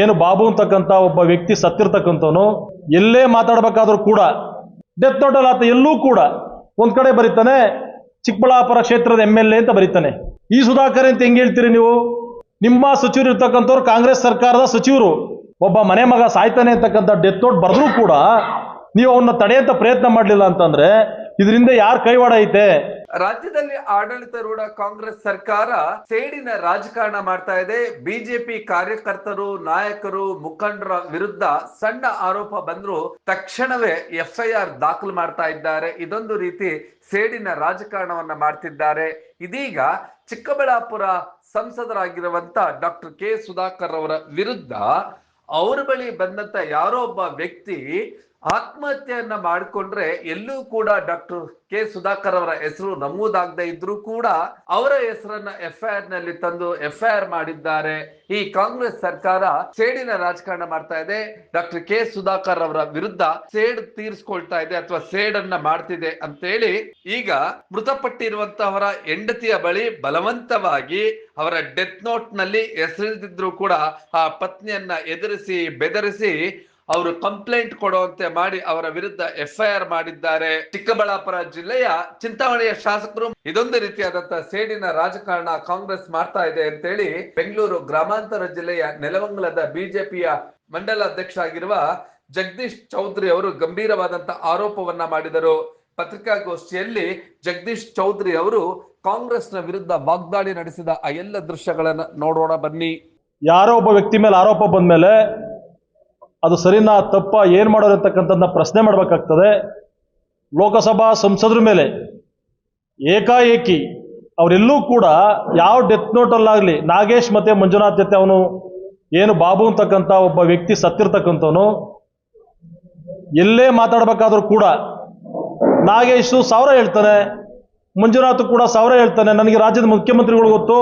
ಏನು ಬಾಬು ಅಂತಕ್ಕಂಥ ಒಬ್ಬ ವ್ಯಕ್ತಿ ಸತ್ತಿರ್ತಕ್ಕಂಥವನು, ಎಲ್ಲೇ ಮಾತಾಡಬೇಕಾದ್ರೂ ಕೂಡ ಡೆತ್ ನೋಟಲ್ಲಿ ಆತ ಎಲ್ಲೂ ಕೂಡ ಒಂದ್ ಕಡೆ ಬರೀತಾನೆ, ಚಿಕ್ಕಬಳ್ಳಾಪುರ ಕ್ಷೇತ್ರದ ಎಂ ಎಲ್ ಎ ಅಂತ ಬರೀತಾನೆ. ಈ ಸುಧಾಕರ್ ಅಂತ ಹೆಂಗ್ ಹೇಳ್ತೀರಿ ನೀವು? ನಿಮ್ಮ ಸಚಿವರು ಇರ್ತಕ್ಕಂಥವ್ರು ಕಾಂಗ್ರೆಸ್ ಸರ್ಕಾರದ ಸಚಿವರು. ಒಬ್ಬ ಮನೆ ಮಗ ಸಾಯ್ತಾನೆ ಅಂತಕ್ಕಂಥ ಡೆತ್ ನೋಟ್ ಬರೆದ್ರೂ ಕೂಡ, ನೀವು ಅವನ್ನ ತಡೆಯಂತ ಪ್ರಯತ್ನ ಮಾಡಲಿಲ್ಲ ಅಂತಂದ್ರೆ, ಇದರಿಂದ ಯಾರು ಕೈವಾಡ ಐತೆ? ರಾಜ್ಯದಲ್ಲಿ ಆಡಳಿತಾರೂಢ ಕಾಂಗ್ರೆಸ್ ಸರ್ಕಾರ ಸೇಡಿನ ರಾಜಕಾರಣ ಮಾಡ್ತಾ ಇದೆ. ಬಿಜೆಪಿ ಕಾರ್ಯಕರ್ತರು, ನಾಯಕರು, ಮುಖಂಡರ ವಿರುದ್ಧ ಸಣ್ಣ ಆರೋಪ ಬಂದ್ರು ತಕ್ಷಣವೇ ಎಫ್ಐಆರ್ ದಾಖಲು ಮಾಡ್ತಾ ಇದ್ದಾರೆ. ಇದೊಂದು ರೀತಿ ಸೇಡಿನ ರಾಜಕಾರಣವನ್ನ ಮಾಡ್ತಿದ್ದಾರೆ. ಇದೀಗ ಚಿಕ್ಕಬಳ್ಳಾಪುರ ಸಂಸದರಾಗಿರುವಂತ ಡಾಕ್ಟರ್ ಕೆ ಸುಧಾಕರ್ ಅವರ ವಿರುದ್ಧ ಅವ್ರ ಬಳಿ ಬಂದಂತ ಯಾರೋ ಒಬ್ಬ ವ್ಯಕ್ತಿ ಆತ್ಮಹತ್ಯೆಯನ್ನ ಮಾಡಿಕೊಂಡ್ರೆ ಎಲ್ಲೂ ಕೂಡ ಡಾಕ್ಟರ್ ಕೆ ಸುಧಾಕರ್ ಅವರ ಹೆಸರು ನಮೂದಾಗದೆ ಇದ್ರೂ ಕೂಡ ಅವರ ಹೆಸರನ್ನ ಎಫ್ಐಆರ್ನಲ್ಲಿ ತಂದು ಎಫ್ಐಆರ್ ಮಾಡಿದ್ದಾರೆ. ಈ ಕಾಂಗ್ರೆಸ್ ಸರ್ಕಾರ ಸೇಡಿನ ರಾಜಕಾರಣ ಮಾಡ್ತಾ ಇದೆ. ಡಾಕ್ಟರ್ ಕೆ ಸುಧಾಕರ್ ಅವರ ವಿರುದ್ಧ ಸೇಡ್ ತೀರಿಸ್ಕೊಳ್ತಾ ಇದೆ ಅಥವಾ ಸೇಡನ್ನ ಮಾಡ್ತಿದೆ ಅಂತೇಳಿ ಈಗ ಮೃತಪಟ್ಟಿರುವಂತಹವರ ಹೆಂಡತಿಯ ಬಳಿ ಬಲವಂತವಾಗಿ ಅವರ ಡೆತ್ ನೋಟ್ನಲ್ಲಿ ಹೆಸರಿದ್ರು ಕೂಡ ಆ ಪತ್ನಿಯನ್ನ ಎದುರಿಸಿ ಬೆದರಿಸಿ ಅವರು ಕಂಪ್ಲೇಂಟ್ ಕೊಡುವಂತೆ ಮಾಡಿ ಅವರ ವಿರುದ್ಧ ಎಫ್ಐಆರ್ ಮಾಡಿದ್ದಾರೆ. ಚಿಕ್ಕಬಳ್ಳಾಪುರ ಜಿಲ್ಲೆಯ ಚಿಂತಾಮಣಿಯ ಶಾಸಕರು ಇದೊಂದು ರೀತಿಯಾದಂತಹ ಸೇಡಿನ ರಾಜಕಾರಣ ಕಾಂಗ್ರೆಸ್ ಮಾಡ್ತಾ ಇದೆ ಅಂತೇಳಿ ಬೆಂಗಳೂರು ಗ್ರಾಮಾಂತರ ಜಿಲ್ಲೆಯ ನೆಲವಂಗಲದ ಬಿಜೆಪಿಯ ಮಂಡಲ ಅಧ್ಯಕ್ಷ ಆಗಿರುವ ಜಗದೀಶ್ ಚೌಧರಿ ಅವರು ಗಂಭೀರವಾದಂತಹ ಆರೋಪವನ್ನ ಮಾಡಿದರು. ಪತ್ರಿಕಾಗೋಷ್ಠಿಯಲ್ಲಿ ಜಗದೀಶ್ ಚೌಧರಿ ಅವರು ಕಾಂಗ್ರೆಸ್ನ ವಿರುದ್ಧ ವಾಗ್ದಾಳಿ ನಡೆಸಿದ ಆ ಎಲ್ಲ ದೃಶ್ಯಗಳನ್ನ ನೋಡೋಣ ಬನ್ನಿ. ಯಾರೋ ಒಬ್ಬ ವ್ಯಕ್ತಿ ಮೇಲೆ ಆರೋಪ ಬಂದ್ಮೇಲೆ ಅದು ಸರಿನಾ ತಪ್ಪ? ಏನು ಮಾಡೋರು ಅಂತಕ್ಕಂಥದ್ದನ್ನ ಪ್ರಶ್ನೆ ಮಾಡಬೇಕಾಗ್ತದೆ. ಲೋಕಸಭಾ ಸಂಸದರ ಮೇಲೆ ಏಕಾಏಕಿ ಅವರೆಲ್ಲೂ ಕೂಡ ಯಾವ ಡೆತ್ ನೋಟಲ್ಲಾಗಲಿ ನಾಗೇಶ್ ಮತ್ತೆ ಮಂಜುನಾಥ್ ಜೊತೆ ಅವನು ಏನು ಬಾಬು ಅಂತಕ್ಕಂಥ ಒಬ್ಬ ವ್ಯಕ್ತಿ ಸತ್ತಿರ್ತಕ್ಕಂಥವನು, ಎಲ್ಲೇ ಮಾತಾಡಬೇಕಾದ್ರೂ ಕೂಡ ನಾಗೇಶು ಸಾವಿರ ಹೇಳ್ತಾನೆ, ಮಂಜುನಾಥ್ ಕೂಡ ಸಾವಿರ ಹೇಳ್ತಾನೆ. ನನಗೆ ರಾಜ್ಯದ ಮುಖ್ಯಮಂತ್ರಿಗಳು ಗೊತ್ತು,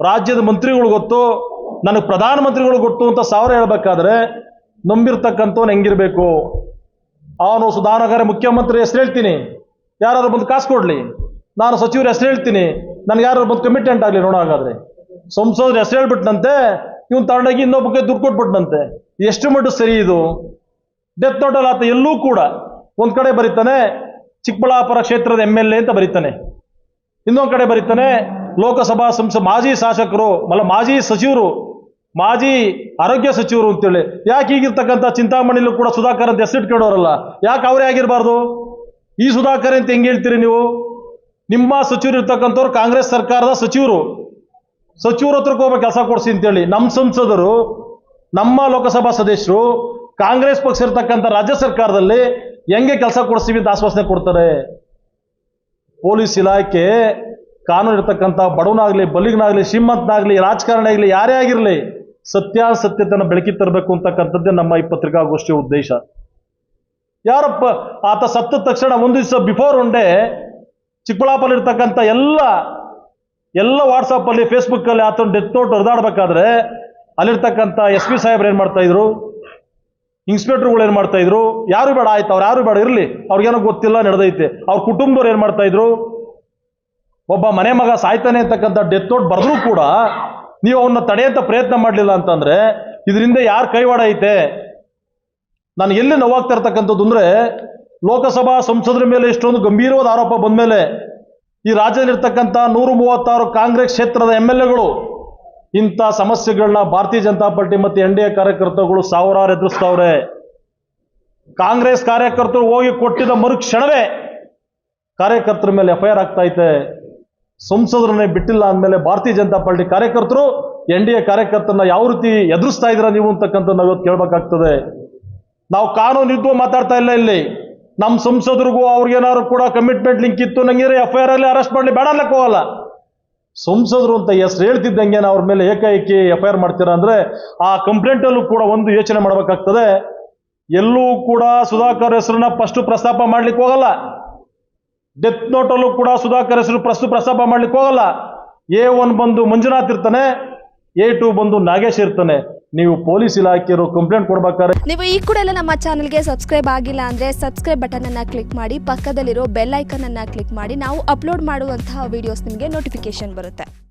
ರಾಜ್ಯದ ಮಂತ್ರಿಗಳು ಗೊತ್ತು, ನನಗೆ ಪ್ರಧಾನಮಂತ್ರಿಗಳು ಗೊತ್ತು ಅಂತ ಸಾವಿರ ಹೇಳ್ಬೇಕಾದ್ರೆ ನಂಬಿರ್ತಕ್ಕಂಥವ್ನು ಹೆಂಗಿರ್ಬೇಕು? ಅವನು ಸುಧಾನಗರ ಮುಖ್ಯಮಂತ್ರಿ ಹೆಸರು ಹೇಳ್ತೀನಿ. ಯಾರಾದ್ರು ಬಂದು ಕಾಸು ಕೊಡ್ಲಿ. ನಾನು ಸಚಿವರು ಹೆಸರು ಹೇಳ್ತೀನಿ. ನನಗೆ ಯಾರು ಬಂದು ಕಮಿಟ್ಮೆಂಟ್ ಆಗಲಿ ನೋಡೋ ಹಾಗಾದ್ರೆ. ಸಂಸದರ ಹೆಸರು ಹೇಳ್ಬಿಟ್ನಂತೆ, ಇವನು ತಗೊಂಡೋಗಿ ಇನ್ನೊಬ್ಬಕ್ಕೆ ದುಡ್ಡು ಕೊಟ್ಬಿಟ್ನಂತೆ. ಎಷ್ಟು ಮಟ್ಟು ಸರಿ ಇದು? ಡೆತ್ ನೋಟಲ್ಲಿ ಆತ ಎಲ್ಲೂ ಕೂಡ ಒಂದು ಕಡೆ ಬರೀತಾನೆ, ಚಿಕ್ಕಬಳ್ಳಾಪುರ ಕ್ಷೇತ್ರದ ಎಂ ಎಲ್ ಎ ಅಂತ ಬರೀತಾನೆ. ಇನ್ನೊಂದು ಕಡೆ ಬರೀತಾನೆ, ಲೋಕಸಭಾ ಸಂಸ ಮಾಜಿ ಶಾಸಕರು, ಮಲ ಮಾಜಿ ಸಚಿವರು ಮಾಜಿ ಆರೋಗ್ಯ ಸಚಿವರು ಅಂತೇಳಿ. ಯಾಕೆ ಈಗಿರ್ತಕ್ಕಂಥ ಚಿಂತಾಮಣಿಲೂ ಕೂಡ ಸುಧಾಕರ್ ಅಂತ ಹೆಸರಿಟ್ಕೊಂಡವರಲ್ಲ ಯಾಕೆ ಅವರೇ ಆಗಿರಬಾರ್ದು? ಈ ಸುಧಾಕರ್ ಅಂತ ಹೆಂಗೆ ಹೇಳ್ತೀರಿ ನೀವು? ನಿಮ್ಮ ಸಚಿವರು ಇರ್ತಕ್ಕಂಥವ್ರು ಕಾಂಗ್ರೆಸ್ ಸರ್ಕಾರದ ಸಚಿವರು. ಸಚಿವರ ಹತ್ರಕ್ಕೆ ಹೋಗ್ಬೇಕು, ಕೆಲಸ ಕೊಡಿಸಿ ಅಂತೇಳಿ. ನಮ್ಮ ಸಂಸದರು, ನಮ್ಮ ಲೋಕಸಭಾ ಸದಸ್ಯರು, ಕಾಂಗ್ರೆಸ್ ಪಕ್ಷ ಇರ್ತಕ್ಕಂಥ ರಾಜ್ಯ ಸರ್ಕಾರದಲ್ಲಿ ಹೆಂಗೆ ಕೆಲಸ ಕೊಡಿಸ್ತೀವಿ ಅಂತ ಆಶ್ವಾಸನೆ ಕೊಡ್ತಾರೆ. ಪೊಲೀಸ್ ಇಲಾಖೆ, ಕಾನೂನು ಇರ್ತಕ್ಕಂಥ ಬಡವನಾಗಲಿ, ಬಲಿಗನಾಗಲಿ, ಶ್ರೀಮಂತನಾಗಲಿ, ರಾಜಕಾರಣಿ ಆಗಲಿ, ಯಾರೇ ಆಗಿರಲಿ ಸತ್ಯಾಸತ್ಯತೆಯನ್ನು ಬೆಳಕಿ ತರಬೇಕು ಅಂತಕ್ಕಂಥದ್ದೇ ನಮ್ಮ ಈ ಪತ್ರಿಕಾಗೋಷ್ಠಿಯ ಉದ್ದೇಶ. ಯಾರಪ್ಪ, ಆತ ಸತ್ತ ತಕ್ಷಣ ಒಂದು ದಿವಸ ಬಿಫೋರ್ ಒನ್ ಡೇ ಚಿಕ್ಕಬಳ್ಳಾಪುರ ಇರ್ತಕ್ಕಂಥ ಎಲ್ಲ ಎಲ್ಲ ವಾಟ್ಸಪ್ಪಲ್ಲಿ ಫೇಸ್ಬುಕ್ಕಲ್ಲಿ ಆತನ ಡೆತ್ ನೋಟ್ ಹೊರದಾಡ್ಬೇಕಾದ್ರೆ ಅಲ್ಲಿರ್ತಕ್ಕಂಥ ಎಸ್ ಪಿ ಸಾಹೇಬ್ರು ಏನು ಮಾಡ್ತಾ ಇದ್ರು? ಇನ್ಸ್ಪೆಕ್ಟರ್ಗಳು ಏನು ಮಾಡ್ತಾ ಇದ್ರು? ಯಾರು ಬೇಡ, ಆಯ್ತು, ಅವ್ರು ಯಾರು ಬೇಡ, ಇರಲಿ, ಅವ್ರಿಗೇನೋ ಗೊತ್ತಿಲ್ಲ, ನಡೆದೈತೆ. ಅವ್ರ ಕುಟುಂಬದವ್ರು ಏನು ಮಾಡ್ತಾ ಇದ್ರು? ಒಬ್ಬ ಮನೆ ಮಗ ಸಾಯ್ತಾನೆ ಅಂತಕ್ಕಂಥ ಡೆತ್ ನೋಟ್ ಬರೆದ್ರೂ ಕೂಡ ನೀವು ಅವನ್ನ ತಡೆಯಂತ ಪ್ರಯತ್ನ ಮಾಡಲಿಲ್ಲ ಅಂತಂದ್ರೆ ಇದರಿಂದ ಯಾರು ಕೈವಾಡ ಐತೆ? ನಾನು ಎಲ್ಲಿ ನೋವಾಗ್ತಾ ಇರ್ತಕ್ಕಂಥದ್ದು ಅಂದ್ರೆ ಲೋಕಸಭಾ ಸಂಸದರ ಮೇಲೆ ಇಷ್ಟೊಂದು ಗಂಭೀರವಾದ ಆರೋಪ ಬಂದ ಮೇಲೆ ಈ ರಾಜ್ಯದಲ್ಲಿರ್ತಕ್ಕಂಥ ನೂರ ಮೂವತ್ತಾರು ಕಾಂಗ್ರೆಸ್ ಕ್ಷೇತ್ರದ ಎಂ ಎಲ್ ಎಗಳು ಇಂಥ ಸಮಸ್ಯೆಗಳನ್ನ ಭಾರತೀಯ ಜನತಾ ಪಾರ್ಟಿ ಮತ್ತು ಎನ್ ಡಿ ಎ ಕಾರ್ಯಕರ್ತರುಗಳು ಸಾವಿರಾರು ಎದುರಿಸ್ತಾವ್ರೆ. ಕಾಂಗ್ರೆಸ್ ಕಾರ್ಯಕರ್ತರು ಹೋಗಿ ಕೊಟ್ಟಿದ್ದ ಮರುಕ್ಷಣವೇ ಕಾರ್ಯಕರ್ತರ ಮೇಲೆ ಎಫ್ ಐ ಆಗ್ತಾ ಐತೆ. ಸಂಸದರನ್ನೇ ಬಿಟ್ಟಿಲ್ಲ ಅಂದಮೇಲೆ ಭಾರತೀಯ ಜನತಾ ಪಾರ್ಟಿ ಕಾರ್ಯಕರ್ತರು ಎನ್ ಡಿ ಎ ಕಾರ್ಯಕರ್ತರನ್ನ ಯಾವ ರೀತಿ ಎದುರಿಸ್ತಾ ಇದ್ದೀರಾ ನೀವು ಅಂತಕ್ಕಂಥ ನಾವು ಇವತ್ತು ಕೇಳಬೇಕಾಗ್ತದೆ. ನಾವು ಕಾನೂನು ಯುದ್ಧ ಮಾತಾಡ್ತಾ ಇಲ್ಲ ಇಲ್ಲಿ. ನಮ್ಮ ಸಂಸದರಿಗೂ ಅವ್ರಿಗೇನಾದ್ರು ಕೂಡ ಕಮಿಟ್ಮೆಂಟ್ ಲಿಂಕ್ ಇತ್ತು, ನಂಗೆ ಎಫ್ ಐ ಆರ್ ಅಲ್ಲಿ ಅರೆಸ್ಟ್ ಮಾಡಲಿ, ಬೇಡ ಅಲ್ಲಕ್ಕೆ ಹೋಗಲ್ಲ. ಸಂಸದರು ಅಂತ ಹೆಸರು ಹೇಳ್ತಿದ್ದಂಗೆ ಅವ್ರ ಮೇಲೆ ಏಕಾಏಕಿ ಎಫ್ ಐ ಆರ್ ಮಾಡ್ತೀರಾ ಅಂದ್ರೆ ಆ ಕಂಪ್ಲೇಂಟಲ್ಲೂ ಕೂಡ ಒಂದು ಯೋಚನೆ ಮಾಡಬೇಕಾಗ್ತದೆ. ಎಲ್ಲೂ ಕೂಡ ಸುಧಾಕರ್ ಹೆಸರನ್ನ ಫಸ್ಟ್ ಪ್ರಸ್ತಾಪ ಮಾಡ್ಲಿಕ್ಕೆ ಹೋಗಲ್ಲ. ಡೆತ್ ನೋಟಲ್ಲೂ ಕೂಡ ಸುಧಾಕರ್ ಹೆಸರು ಪ್ರಸ್ತು ಪ್ರಸ್ತಾಪ ಮಾಡ್ಲಿಕ್ಕೆ ಹೋಗಲ್ಲ. ಎ ಒನ್ ಬಂದು ಮಂಜುನಾಥ್ ಇರ್ತಾನೆ ಎ ಟು ಬಂದು ನಾಗೇಶ್ ಇರ್ತಾನೆ. ನೀವು ಪೊಲೀಸ್ ಇಲಾಖೆಯವರು ಕಂಪ್ಲೇಂಟ್ ಕೊಡ್ಬೇಕಾದ್ರೆ ನೀವು ಈ ಕೂಡ ಎಲ್ಲ ನಮ್ಮ ಚಾನಲ್ಗೆ ಸಬ್ಸ್ಕ್ರೈಬ್ ಆಗಿಲ್ಲ ಅಂದ್ರೆ ಸಬ್ಸ್ಕ್ರೈಬ್ ಬಟನ್ ಅನ್ನ ಕ್ಲಿಕ್ ಮಾಡಿ, ಪಕ್ಕದಲ್ಲಿರೋ ಬೆಲ್ ಐಕನ್ ಅನ್ನ ಕ್ಲಿಕ್ ಮಾಡಿ, ನಾವು ಅಪ್ಲೋಡ್ ಮಾಡುವಂತಹ ವಿಡಿಯೋಸ್ ನಿಮಗೆ ನೋಟಿಫಿಕೇಶನ್ ಬರುತ್ತೆ.